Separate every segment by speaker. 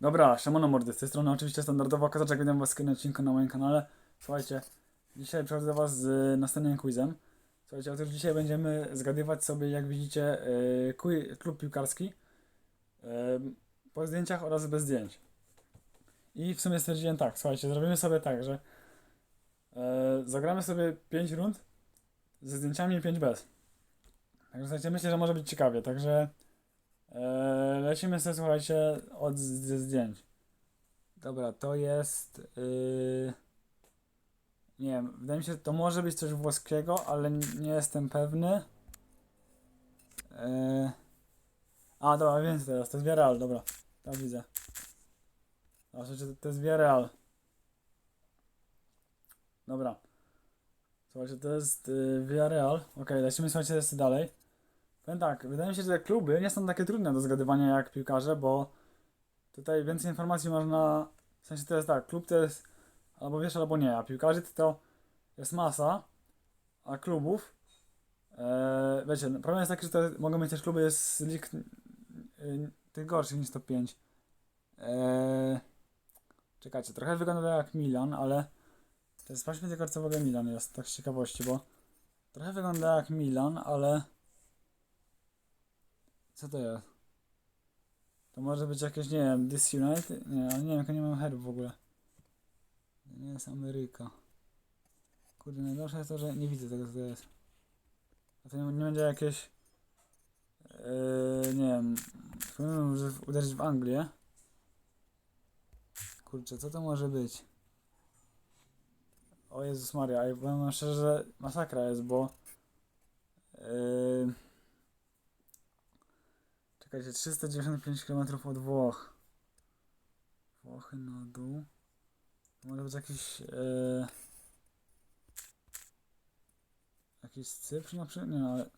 Speaker 1: Dobra, siemano mordy, z tej strony oczywiście standardowo Kazaczek, witam was w kolejnym odcinku na moim kanale. Słuchajcie, dzisiaj przychodzę do was z następnym quizem. Słuchajcie, otóż dzisiaj będziemy zgadywać sobie, jak widzicie, yy, klub piłkarski yy, po zdjęciach oraz bez zdjęć. I w sumie stwierdziłem tak, słuchajcie, zrobimy sobie tak, że yy, zagramy sobie 5 rund ze zdjęciami i 5 bez. Także słuchajcie, myślę, że może być ciekawie, także Eee, lecimy sobie, słuchajcie, od zdjęć. Dobra, to jest. Yy... Nie wiem, wydaje mi się, to może być coś włoskiego, ale nie jestem pewny. Eee... A, dobra, wiem teraz, to jest Villarreal, dobra. Tam widzę. Słuchajcie, to, to jest Villarreal. Dobra. Słuchajcie, to jest yy, Villarreal. Okej, lecimy, słuchajcie, jeszcze dalej. Powiem tak, wydaje mi się, że te kluby nie są takie trudne do zgadywania jak piłkarze, bo tutaj więcej informacji można. W sensie to jest tak, klub to jest albo wiesz, albo nie, a piłkarzy to, jest masa, a klubów. E, wiecie, no, problem jest taki, że to mogą być też kluby z lig y, tych gorszych niż top 5. E, czekajcie, trochę wygląda jak Milan, ale to jest sprawdźmy tylko co w ogóle Milan jest, tak z ciekawości, bo trochę wygląda jak Milan, ale co to jest? To może być jakieś, nie wiem, This United? Nie, ale nie wiem, nie mam herb w ogóle. To nie jest Ameryka. Kurde, najgorsze jest to, że nie widzę tego, co to jest. A to nie, nie będzie jakieś... Yy, nie wiem... Spróbujmy może uderzyć w Anglię. Kurczę, co to może być? O Jezus Maria, i powiem szczerze, że masakra jest, bo... Yy, Czekajcie, 395 km od Włoch. Włochy na dół. To może być jakiś. E... Jakiś Cypr na przykład? Nie, ale.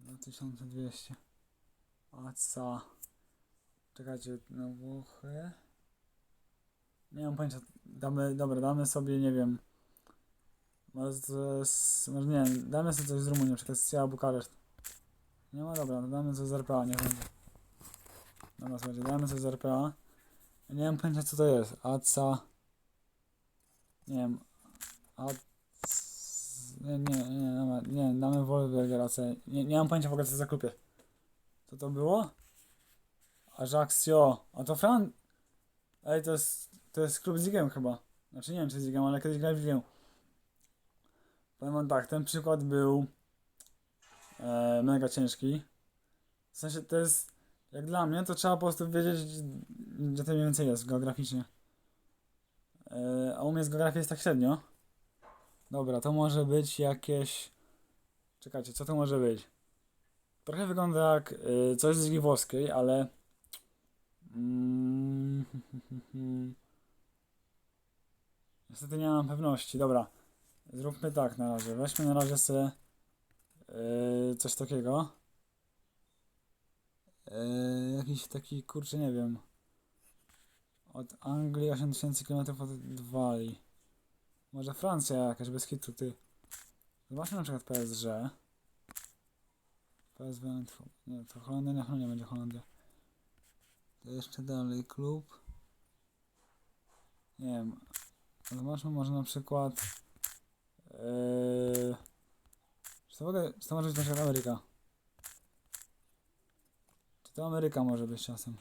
Speaker 1: 2200. A co? Czekajcie, na Włochy. Nie mam pojęcia. Damy, dobra, damy sobie, nie wiem. Może to jest, może nie wiem, damy sobie coś z Rumunii, na przykład Stia Bukareszt. Nie ma, dobra, no damy coś z RPA, nie będzie. Dobra, słuchajcie, damy coś z RPA. Nie mam pojęcia co to jest. ACA. Nie wiem. AC. Nie, nie, nie, nie, nie, damy Wolfberger AC. Nie, nie mam pojęcia w ogóle co to za klub jest. Co to było? Ajaxio. A to Fran... Ej, to jest, to jest klub z Ligiem chyba. Znaczy nie wiem czy z Ligiem, ale kiedyś grali w Ligę. Powiem wam tak, ten przykład był e, mega ciężki. W sensie to jest, jak dla mnie, to trzeba po prostu wiedzieć, gdzie to mniej więcej jest geograficznie. E, a u mnie z geografii jest tak średnio. Dobra, to może być jakieś... Czekajcie, co to może być? Trochę wygląda jak y, coś z włoskiej, ale... Mm, Niestety nie mam pewności. Dobra, zróbmy tak na razie. Weźmy na razie sobie Yy, coś takiego. Yy, jakiś taki, kurczę, nie wiem. Od Anglii 8000 km od Walii. Może Francja jakaś, bez hitu, ty. Zobaczmy na przykład PSG. PSV, nie, to Holandia, nie będzie Holandia. To jeszcze dalej, klub. Nie wiem. Zobaczmy może na przykład... Yy, to, w ogóle, może być na przykład Ameryka? Czy to Ameryka może być czasem?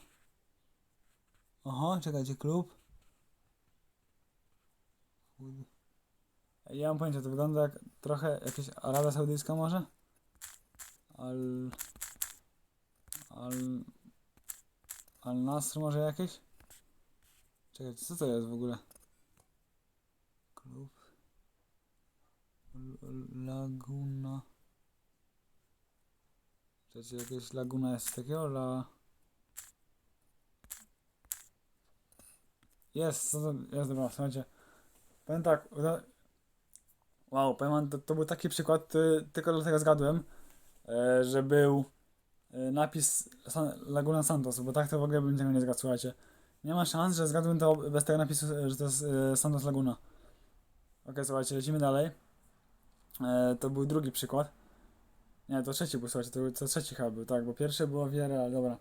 Speaker 1: Oho, czekajcie, klub. Ja mam pojęcie, to wygląda jak trochę jakieś Arabia Saudyjska może? Al... Al... Al Nasr może jakieś? Czekajcie, co to jest w ogóle? Klub. L- Laguna. Czekajcie, jakaś laguna jest takiego? La... Jest, to, jest, dobra, słuchajcie. Powiem tak, wow, powiem wam, to, to był taki przykład, tylko dlatego zgadłem, e, że był e, napis San, Laguna Santos, bo tak to w ogóle bym tego nie zgadł, słuchajcie. Nie ma szans, że zgadłem to bez tego napisu, e, że to jest Santos Laguna. Okej, słuchajcie, lecimy dalej. To był drugi przykład. Nie, to trzeci był, słuchajcie, to, był- to trzeci chyba był, tak, bo pierwszy było wiele, ale dobra.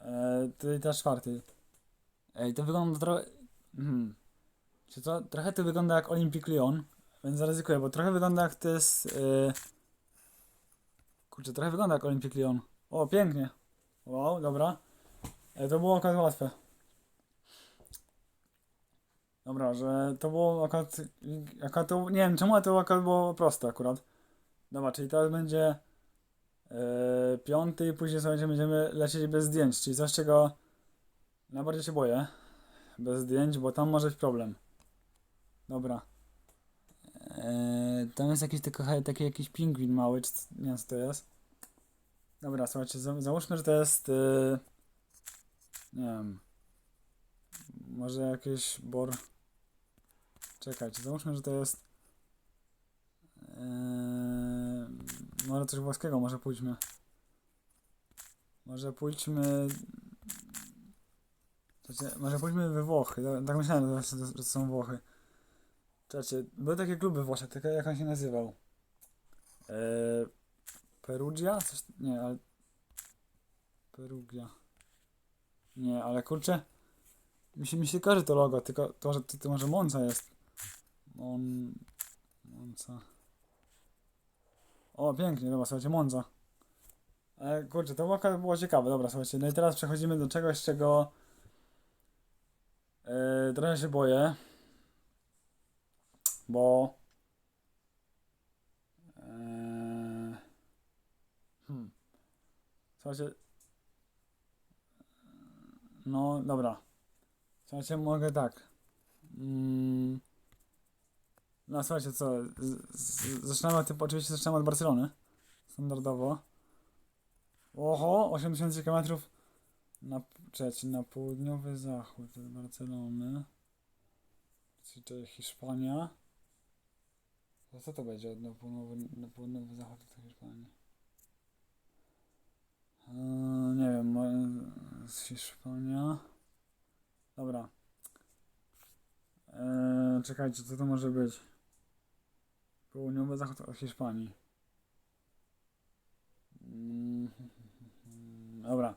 Speaker 1: E, E, tutaj teraz czwarty. Ej, to wygląda trochę... Hmm. Czy to? Trochę to wygląda jak Olympic Lyon, więc zaryzykuję, bo trochę wygląda jak to jest... E... Kurczę, trochę wygląda jak Olympic Lyon. O, pięknie. Wow, dobra. E, to było akurat łatwe. Dobra, że to było akurat, akurat to, nie wiem czemu, to akurat było proste akurat. Dobra, czyli teraz będzie e, piąty i później słuchajcie, będziemy lecieć bez zdjęć, czyli coś czego najbardziej się boję. Bez zdjęć, bo tam może być problem. Dobra. E, tam jest jakiś tylko, taki jakiś pingwin mały, czy nie wiem co to jest. Dobra, słuchajcie, za, załóżmy, że to jest e, nie wiem może jakieś bor czekajcie, załóżmy, że to jest może coś włoskiego, może pójdźmy może pójdźmy Czekajcie, może pójdźmy we Włochy, tak- myślałem, że to, są Włochy Czekajcie, były takie kluby Włosze, tylko jak on się nazywał? E, Perugia? Coś, nie, ale Perugia. Nie, ale kurczę. Mi się, mi się kojarzy to logo, tylko to, że to, to może Monza jest. Mon... Monza. O, pięknie, dobra, słuchajcie, Monza. Ale kurczę, to było, ciekawe, dobra, słuchajcie. No i teraz przechodzimy do czegoś, czego yy, trochę się boję. Bo... Yy, hmm. Słuchajcie, no, dobra. Słuchajcie, mogę tak. Mm. No, słuchajcie, co? Zaczynamy od, oczywiście zaczynamy od Barcelony. Standardowo. Oho, 8000 km na, czekajcie, na południowy zachód od Barcelony. Czyli to Hiszpania. To co to będzie na południowy, na południowy zachód od Hiszpanii? Eee, nie wiem, z Hiszpania. Dobra. Eee, czekajcie, co to może być? Południowy zachód od Hiszpanii. Mm, Dobra.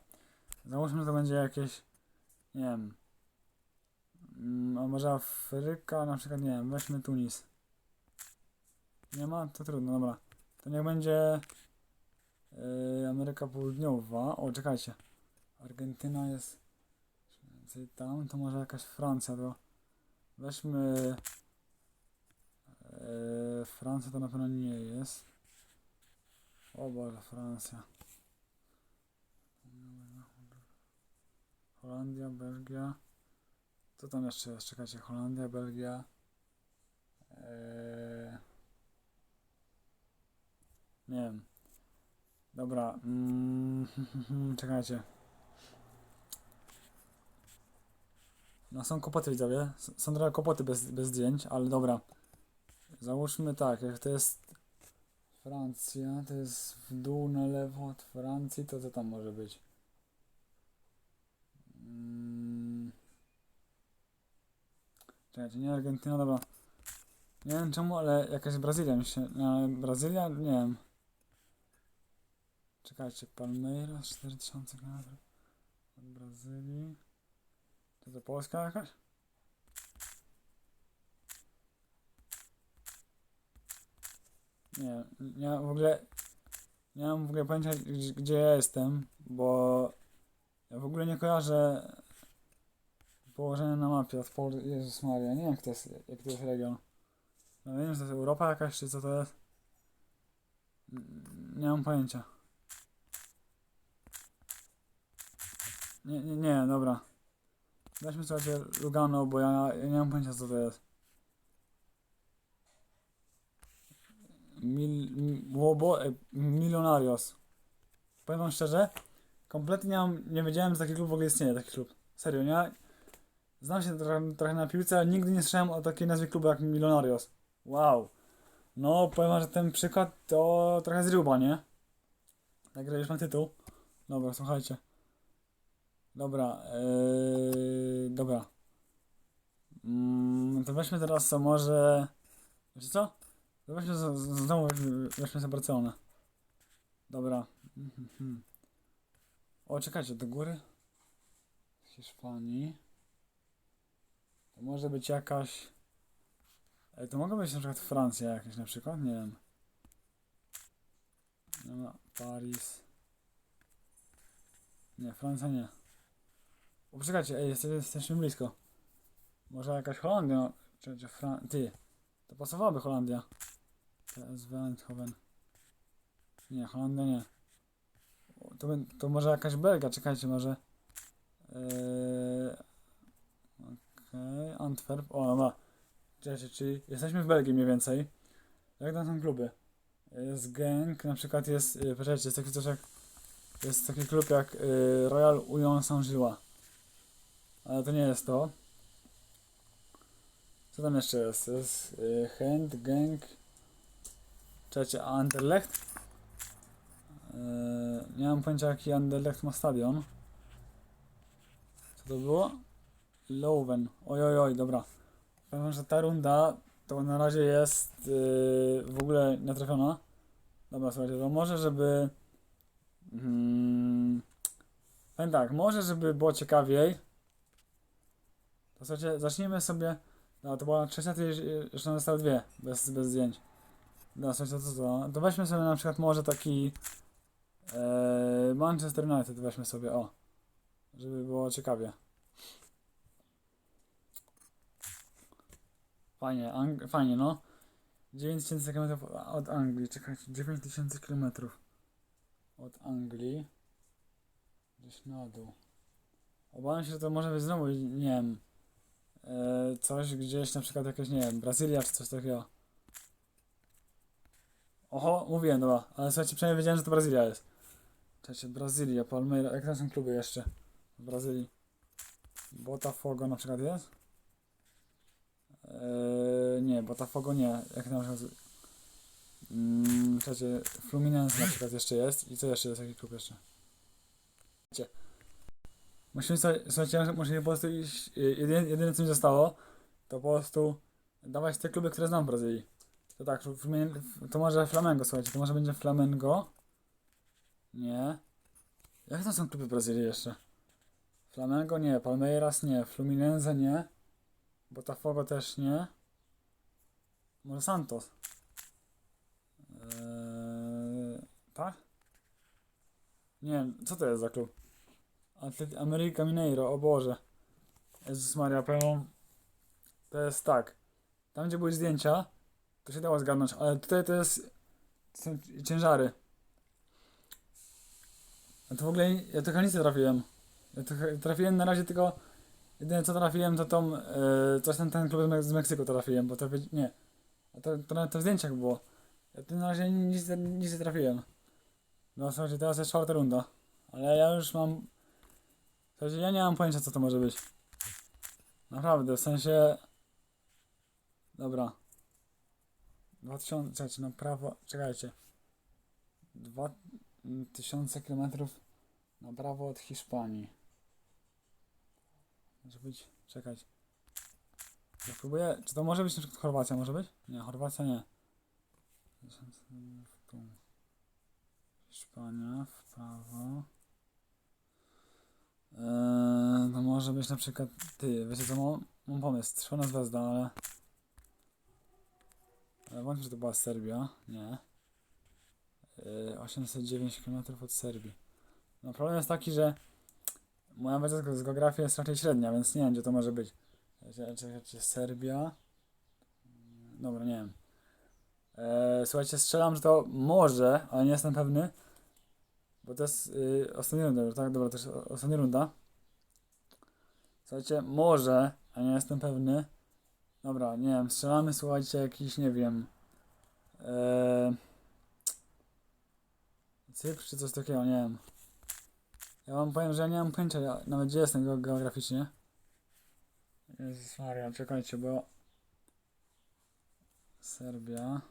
Speaker 1: Załóżmy, że to będzie jakieś, nie wiem, mm, a może Afryka, na przykład, nie wiem, weźmy Tunis. Nie ma? To trudno, dobra. To niech będzie yy, Ameryka Południowa. O, czekajcie. Argentyna jest tam, to może jakaś Francja, to weźmy yy, Francja to na pewno nie jest. O Boże, Francja. Holandia, Belgia. Co tam jeszcze jest? Czekajcie, Holandia, Belgia. Eee... Nie wiem. Dobra. Mm, czekajcie. No są kłopoty widzowie. S- Są trochę kłopoty bez, bez zdjęć, ale dobra. Załóżmy tak, jak to jest Francja, to jest w dół na lewo od Francji, to co tam może być? Mm. Czekajcie, nie Argentyna, dobra. Nie wiem czemu, ale jakaś Brazylia mi się... No, Brazylia? Nie wiem. Czekajcie, Palmeiras 4000 km od Brazylii. To to Polska jakaś? Nie, nie mam w ogóle... Nie mam w ogóle pojęcia, gdzie- ja jestem, bo ja w ogóle nie kojarzę położenia na mapie od Pol... Jezus Maria, nie wiem jak to jest, jak to jest region. No wiem, czy to jest Europa jakaś, czy co to jest. Nie mam pojęcia. Nie, nie, nie, dobra. Weźmy sobie Lugano, bo ja, ja nie mam pojęcia co to jest. Mil, mi- łobo, e, Millonarios. Powiem wam szczerze, kompletnie nie, mam, nie wiedziałem, że taki klub w ogóle istnieje, taki klub. Serio, nie? Znam się trochę, trochę na piłce, ale nigdy nie słyszałem o takiej nazwie klubu jak Millonarios. Wow. No, powiem wam, że ten przykład to trochę zryba, nie? Także już ma tytuł. Dobra, słuchajcie. Dobra, yy, dobra. Mm, to weźmy teraz co może... Wiecie co? To weźmy znowu weźmy, weźmy sobie Barcelonę. Dobra. Mhm. O, czekajcie, do góry? Hiszpanii. To może być jakaś... Ej, to mogą być na przykład Francja jakaś na przykład? Nie wiem. Nie ma Paris. Nie, Francja nie. O, poczekajcie, ej, jeste- jesteśmy blisko. Może jakaś Holandia? Czy, czy Fran... Ty, to pasowałaby Holandia. PSV Eindhoven. Nie, Holandia nie. To, to może jakaś Belgia, czekajcie, może... Yy... Okej, Antwerp. O, dobra. Czekajcie, czyli jesteśmy w Belgii mniej więcej. Jak tam są kluby? Jest Genk, na przykład jest... Yy, poczekajcie, jest taki coś jak... Jest taki klub jak yy, Royal Union Saint-Gillois. Ale to nie jest to. Co tam jeszcze jest? Jest yy, Hand. Czekajcie, a Anderlecht? Yy, nie mam pojęcia jaki Anderlecht ma stadion. Co to było? Leuven. Oj, oj, oj, dobra. Powiem, że ta runda to na razie jest yy, w ogóle nietrafiona. Dobra, słuchajcie, to może, żeby... Mm, powiem tak, może, żeby było ciekawiej. To słuchajcie, zacznijmy sobie... No, to była trzecia, to już- nam zostały dwie, bez, bez zdjęć. No, słuchajcie, to, to, to weźmy sobie na przykład może taki... E, Manchester United weźmy sobie, o. Żeby było ciekawie. Fajnie, Ang- fajnie, no. 9000 km od Anglii, czekajcie, 9000 km od Anglii. Gdzieś na dół. Obawiam się, że to może być znowu, nie wiem, coś gdzieś, na przykład jakieś, nie wiem, Brazylia czy coś takiego. Oho, mówiłem, dobra, ale słuchajcie, przynajmniej wiedziałem, że to Brazylia jest. Czekajcie, Brazylia, Palmeira, jak tam są kluby jeszcze w Brazylii? Botafogo na przykład jest? Eee, nie, Botafogo nie. Jak na przykład... Mm, Fluminense na przykład jeszcze jest. I co jeszcze jest? Jaki klub jeszcze? Musimy słuchajcie, musimy po prostu iść, y, jedyne, jedyne co mi zostało, to po prostu dawać te kluby, które znam w Brazylii. To tak, to może Flamengo, słuchajcie, to może będzie Flamengo. Nie. Jak to są kluby w Brazylii jeszcze? Flamengo nie, Palmeiras nie, Fluminense nie, Botafogo też nie. Może Santos. Eee, tak? Nie wiem, co to jest za klub? Atlet America Mineiro, o Boże. Jezus Maria, powiem To jest tak. Tam gdzie były zdjęcia, to się dało zgadnąć, ale tutaj to jest... To są ciężary. Ja to w ogóle, ja to nic nie trafiłem. Ja trafiłem na razie tylko, jedyne co trafiłem to tą, yy, coś tam ten klub z, Mek- z Meksyku trafiłem, bo to, nie. A to, to nawet to w zdjęciach było. Ja tu na razie nic, nic nie trafiłem. No słuchajcie, teraz jest czwarta runda. Ale ja już mam, słuchajcie, ja nie mam pojęcia co to może być. Naprawdę, w sensie, dobra. 2000, czekajcie, na prawo, czekajcie. 2000 kilometrów na prawo od Hiszpanii. Może być, czekać. Ja próbuję, czy to może być na przykład Chorwacja, może być? Nie, Chorwacja nie. Hiszpania w prawo. Eee, to może być na przykład, ty, wiecie co, mam, mam pomysł, Trzona Zvezda, ale... Ale wątpię, że to była Serbia, nie. Eee, 809 km od Serbii. No problem jest taki, że moja wiedza z geografii jest raczej średnia, więc nie wiem, gdzie to może być. Czy, czy, czy Serbia? Dobra, nie wiem. Eee, słuchajcie, strzelam, że to może, ale nie jestem pewny. Bo to jest yy, ostatnia runda, tak? Dobra, to jest ostatnia runda. Słuchajcie, może, a nie jestem pewny. Dobra, nie wiem, strzelamy, słuchajcie, jakiś, nie wiem. Eee, Cypr czy coś takiego, nie wiem. Ja wam powiem, że ja nie mam pojęcia ja- nawet gdzie jestem ge- geograficznie. Jezus Maria, czekajcie, bo... Serbia.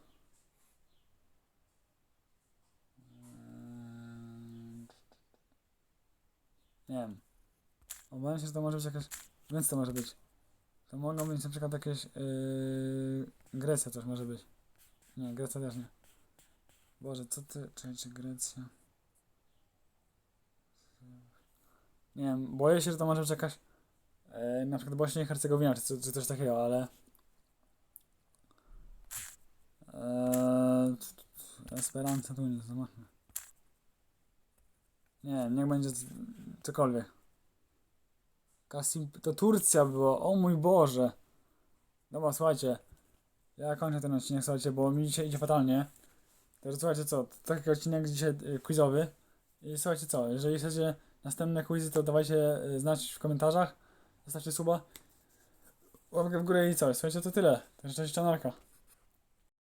Speaker 1: Eee, Nie wiem. Obawiam się, że to może być jakaś... Więc to może być. To mogą być na przykład jakieś... Yy... Grecja też może być. Nie, Grecja też nie. Boże, co ty... Czekajcie, Grecja... Nie wiem, boję się, że to może czekać e, na przykład Bośnia i Hercegowina, czy, czy coś takiego, ale... Eee, Esperanza tu nie zobaczmy. Nie wiem, niech będzie cokolwiek. Kasim, to Turcja była, o mój Boże. Dobra, słuchajcie. Ja kończę ten odcinek, słuchajcie, bo mi dzisiaj idzie fatalnie. Także słuchajcie co, taki odcinek dzisiaj y, quizowy. I słuchajcie co, jeżeli chcecie następne quizy, to dawajcie y, znać w komentarzach. Zostawcie suba. Łapkę w górę i co, słuchajcie, to tyle. Także cześć, czanarka.